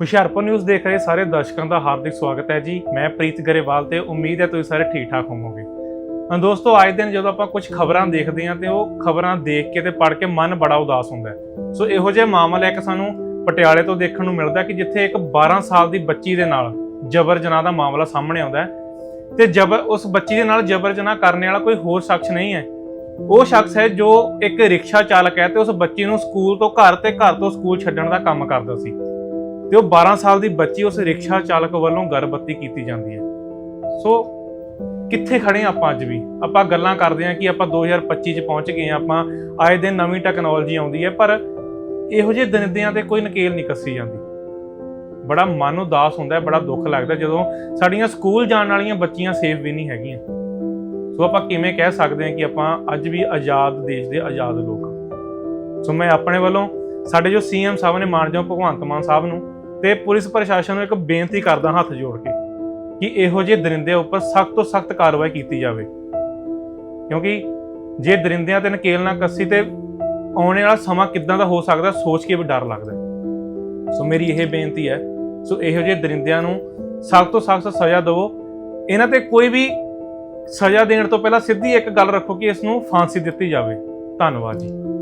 Hoshiarpur news ਦੇਖ ਰਹੇ ਸਾਰੇ ਦਰਸ਼ਕਾਂ ਦਾ ਹਾਰਦਿਕ ਸਵਾਗਤ ਹੈ ਜੀ। ਮੈਂ ਪ੍ਰੀਤ ਗਰੇਵਾਲ ਤੇ ਉਮੀਦ ਹੈ ਤੁਸੀਂ ਸਾਰੇ ਠੀਕ ਠਾਕ ਹੋਵੋਗੇ। ਹਾਂ ਦੋਸਤੋ ਅੱਜ ਦਿਨ ਜਦੋਂ ਆਪਾਂ ਕੁਝ ਖਬਰਾਂ ਦੇਖਦੇ ਹਾਂ ਤੇ ਉਹ ਖਬਰਾਂ ਦੇਖ ਕੇ ਤੇ ਪੜ੍ਹ ਕੇ ਮਨ ਬੜਾ ਉਦਾਸ ਹੁੰਦਾ ਹੈ। ਸੋ ਇਹੋ ਜਿਹੇ ਮਾਮਲਾ ਇੱਕ ਸਾਨੂੰ ਪਟਿਆਲੇ ਤੋਂ ਦੇਖਣ ਨੂੰ ਮਿਲਦਾ ਕਿ ਜਿੱਥੇ ਇੱਕ 12 ਸਾਲ ਦੀ ਬੱਚੀ ਦੇ ਨਾਲ ਜਬਰ ਜਨਾਹ ਦਾ ਮਾਮਲਾ ਸਾਹਮਣੇ ਆਉਂਦਾ ਹੈ ਤੇ ਜਬਰ ਉਸ ਬੱਚੀ ਦੇ ਨਾਲ ਜਬਰ ਜਨਾਹ ਕਰਨ ਵਾਲਾ ਕੋਈ ਹੋਰ ਸ਼ਖਸ ਨਹੀਂ ਹੈ। ਉਹ ਸ਼ਖਸ ਹੈ ਜੋ ਇੱਕ ਰਿਕਸ਼ਾ ਚਾਲਕ ਹੈ ਤੇ ਉਸ ਬੱਚੀ ਨੂੰ ਸਕੂਲ ਤੋਂ ਘਰ ਤੇ ਘਰ ਤੋਂ ਸਕੂਲ ਛੱਡਣ ਦਾ ਕੰਮ ਕਰਦਾ ਸੀ। ਤੇ ਉਹ 12 ਸਾਲ ਦੀ ਬੱਚੀ ਉਸ ਰਿਕਸ਼ਾ ਚਾਲਕ ਵੱਲੋਂ ਗਰਭਵਤੀ ਕੀਤੀ ਜਾਂਦੀ ਹੈ। ਸੋ ਕਿੱਥੇ ਖੜੇ ਹਾਂ ਆਪਾਂ ਅੱਜ ਵੀ? ਆਪਾਂ ਗੱਲਾਂ ਕਰਦੇ ਹਾਂ ਕਿ ਆਪਾਂ 2025 ਚ ਪਹੁੰਚ ਗਏ ਹਾਂ, ਆਪਾਂ ਆਏ ਦਿਨ ਨਵੀਂ ਟੈਕਨੋਲੋਜੀ ਆਉਂਦੀ ਹੈ, ਪਰ ਇਹੋ ਜਿਹੇ ਦਿਨਦਿਆਂ ਤੇ ਕੋਈ ਨਕੇਲ ਨਹੀਂ ਕੱਸੀ ਜਾਂਦੀ। ਬੜਾ ਮਨ ਉਦਾਸ ਹੁੰਦਾ ਹੈ, ਬੜਾ ਦੁੱਖ ਲੱਗਦਾ ਜਦੋਂ ਸਾਡੀਆਂ ਸਕੂਲ ਜਾਣ ਵਾਲੀਆਂ ਬੱਚੀਆਂ ਸੇਫ ਵੀ ਨਹੀਂ ਹੈਗੀਆਂ। ਸੋ ਆਪਾਂ ਕਿਵੇਂ ਕਹਿ ਸਕਦੇ ਹਾਂ ਕਿ ਆਪਾਂ ਅੱਜ ਵੀ ਆਜ਼ਾਦ ਦੇਸ਼ ਦੇ ਆਜ਼ਾਦ ਲੋਕ ਸੋ ਮੈਂ ਆਪਣੇ ਵੱਲੋਂ ਸਾਡੇ ਜੋ ਸੀਐਮ ਸਾਹਿਬ ਨੇ ਮਾਨਯੋਗ ਭਗਵੰਤ ਮਾਨ ਸਾਹਿਬ ਨੂੰ ਤੇ ਪੁਲਿਸ ਪ੍ਰਸ਼ਾਸਨ ਨੂੰ ਇੱਕ ਬੇਨਤੀ ਕਰਦਾ ਹੱਥ ਜੋੜ ਕੇ ਕਿ ਇਹੋ ਜਿਹੇ ਦਰਿੰਦਿਆਂ ਉੱਪਰ ਸਖਤ ਤੋਂ ਸਖਤ ਕਾਰਵਾਈ ਕੀਤੀ ਜਾਵੇ। ਕਿਉਂਕਿ ਜੇ ਦਰਿੰਦਿਆਂ ਤੇ ਨਕੇਲ ਨਾ ਕੱਸੀ ਤੇ ਆਉਣੇ ਵਾਲਾ ਸਮਾਂ ਕਿੱਦਾਂ ਦਾ ਹੋ ਸਕਦਾ, ਸੋਚ ਕੇ ਵੀ ਡਰ ਲੱਗਦਾ ਸੋ ਮੇਰੀ ਇਹ ਬੇਨਤੀ ਹੈ, ਸੋ ਇਹੋ ਜਿਹੇ ਦਰਿੰਦਿਆਂ ਨੂੰ ਸਖਤ ਤੋਂ ਸਖਤ ਸਜ਼ਾ ਦਿਵੋ। ਇਹਨਾਂ ਤੇ ਕੋਈ ਵੀ ਸਜ਼ਾ ਦੇਣ ਤੋਂ ਪਹਿਲਾਂ ਸਿੱਧੀ ਇੱਕ ਗੱਲ ਰੱਖੋ ਕਿ ਇਸ ਨੂੰ ਫਾਂਸੀ ਦਿੱਤੀ ਜਾਵੇ। ਧੰਨਵਾਦ ਜੀ।